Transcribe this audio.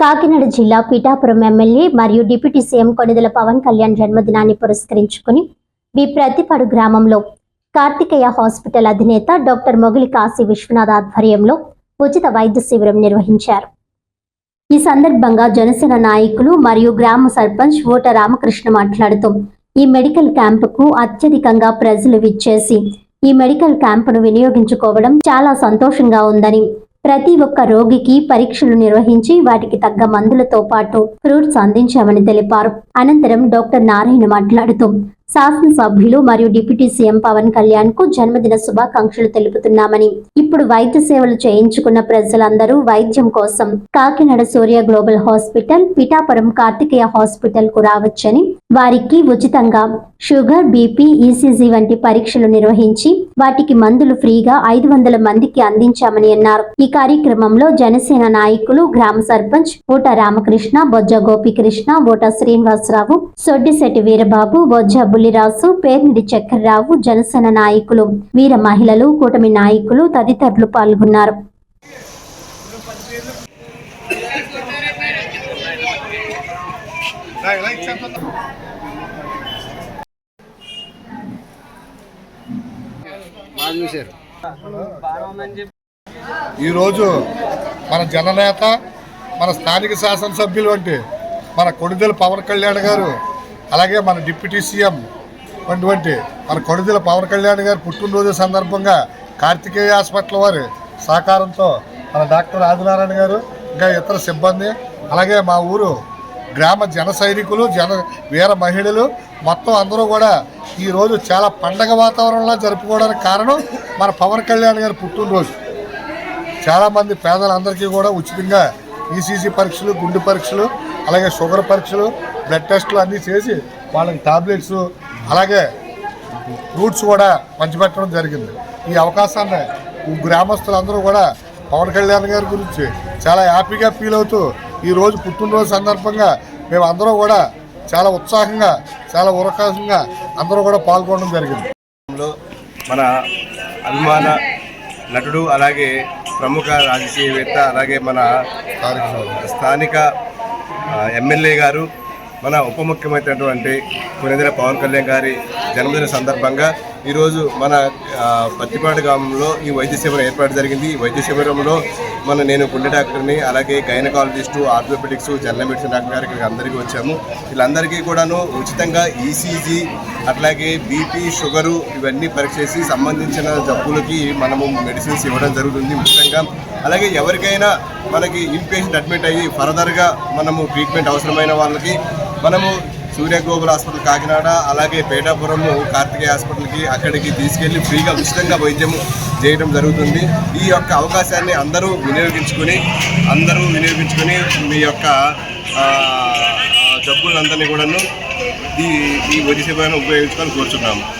కాకినాడ జిల్లా పిఠాపురం ఎమ్మెల్యే మరియు deputy CM Konidela Pawan Kalyan జన్మదినాన్ని పురస్కరించుకుని బి ప్రతిపాడు గ్రామంలో కార్తికేయ హాస్పిటల్ అధినేత డాక్టర్ మొగిలి కాశీ విశ్వనాథ్ ఆధ్వర్యంలో ఉచిత వైద్య శిబిరం నిర్వహించారు. ఈ సందర్భంగా జనసేన నాయకులు మరియు గ్రామ సర్పంచ్ ఓట రామకృష్ణ మాట్లాడుతూ ఈ మెడికల్ క్యాంపుకు అత్యధికంగా ప్రజలు విచ్చేసి ఈ మెడికల్ క్యాంపును వినియోగించుకోవడం చాలా సంతోషంగా ఉందని ప్రతి ఒక్క రోగికి పరీక్షలు నిర్వహించి వాటికి తగ్గ మందులతో పాటు ఫ్రూట్స్ అందించామని తెలిపారు. అనంతరం డాక్టర్ నారాయణ మాట్లాడుతూ శాసనసభ్యులు మరియు డిప్యూటీ సీఎం పవన్ కళ్యాణ్కు జన్మదిన శుభాకాంక్షలు తెలుపుతున్నామని. ఇప్పుడు వైద్య సేవలు చేయించుకున్న ప్రజలందరూ వైద్యం కోసం కాకినాడ సూర్య గ్లోబల్ హాస్పిటల్ పిఠాపురం కార్తికేయ హాస్పిటల్కు రావచ్చని వారికి ఉచితంగా షుగర్ బీపీ ఈసీజీ వంటి పరీక్షలు నిర్వహించి వాటికి మందులు ఫ్రీగా ఐదు వందల మందికి అందించామని అన్నారు. ఈ కార్యక్రమంలో జనసేన నాయకులు గ్రామ సర్పంచ్ ఓట రామకృష్ణ బొజ్జ గోపికృష్ణ ఓట శ్రీనివాసరావు సొడ్డిశెట్టి వీరబాబు బొజ్జ బుల్లిరాజు పేర్నిడి చక్రరావు జనసేన నాయకులు వీర మహిళలు కూటమి నాయకులు తదితరులు పాల్గొన్నారు. ఈరోజు మన జననేత మన స్థానిక శాసనసభ్యులు వంటి మన కొణిదెల పవన్ కళ్యాణ్ గారు అలాగే మన డిప్యూటీ సీఎం అటువంటి మన కొడుదల పవన్ కళ్యాణ్ గారి పుట్టినరోజు సందర్భంగా కార్తికేయ హాస్పిటల్ వారి సహకారంతో మన డాక్టర్ ఆదినారాయణ గారు ఇంకా ఇతర సిబ్బంది అలాగే మా ఊరు గ్రామ జన సైనికులు జన వీర మహిళలు మొత్తం అందరూ కూడా ఈరోజు చాలా పండగ వాతావరణంలో జరుపుకోవడానికి కారణం మన పవన్ కళ్యాణ్ గారి పుట్టినరోజు. చాలామంది పేదలందరికీ కూడా ఉచితంగా ఈసీజీ పరీక్షలు గుండె పరీక్షలు అలాగే షుగర్ పరీక్షలు బ్లడ్ టెస్టులు అన్నీ చేసి వాళ్ళకి టాబ్లెట్స్ అలాగే ఫ్రూట్స్ కూడా పంచిపెట్టడం జరిగింది. ఈ అవకాశాన్ని ఈ గ్రామస్తులందరూ కూడా పవన్ కళ్యాణ్ గారి గురించి చాలా హ్యాపీగా ఫీల్ అవుతూ ఈరోజు పుట్టినరోజు సందర్భంగా మేము అందరూ కూడా చాలా ఉత్సాహంగా చాలా ఉరకాశంగా అందరూ కూడా పాల్గొనడం జరిగింది. మన అభిమాన నటుడు అలాగే ప్రముఖ రాజకీయవేత్త అలాగే మన స్థానిక ఎమ్మెల్యే గారు మన ఉప ముఖ్యమంత్రి కొనిదెల పవన్ కళ్యాణ్ గారి జన్మదిన సందర్భంగా ఈరోజు మన పత్తిపాడు గ్రామంలో ఈ వైద్య శిబిరం ఏర్పాటు జరిగింది. ఈ వైద్య శిబిరంలో మన నేను గుండె డాక్టర్ని అలాగే gynaecologist orthopaedics general medicine doctor గారు ఇక్కడికి అందరికీ వచ్చాము. వీళ్ళందరికీ కూడాను ఉచితంగా ఈసీజీ అట్లాగే బీపీ షుగరు ఇవన్నీ పరీక్ష చేసి సంబంధించిన జబ్బులకి మనము మెడిసిన్స్ ఇవ్వడం జరుగుతుంది ఉచితంగా. అలాగే ఎవరికైనా మనకి ఇన్పేషెంట్ అడ్మిట్ అయ్యి ఫర్దర్గా మనము ట్రీట్మెంట్ అవసరమైన వాళ్ళకి మనము సూర్య గ్లోబల్ హాస్పిటల్ కాకినాడ అలాగే పేటాపురము కార్తికేయ హాస్పిటల్కి అక్కడికి తీసుకెళ్ళి ఫ్రీగా ఉచితంగా వైద్యం చేయడం జరుగుతుంది. ఈ యొక్క అవకాశాన్ని అందరూ వినియోగించుకొని అందరూ వినియోగించుకొని మీ యొక్క ఆ, జబ్బులందరినీ కూడాను ఈ ఈ వైద్య సేవలను ఉపయోగించుకొని కోరుచున్నాము.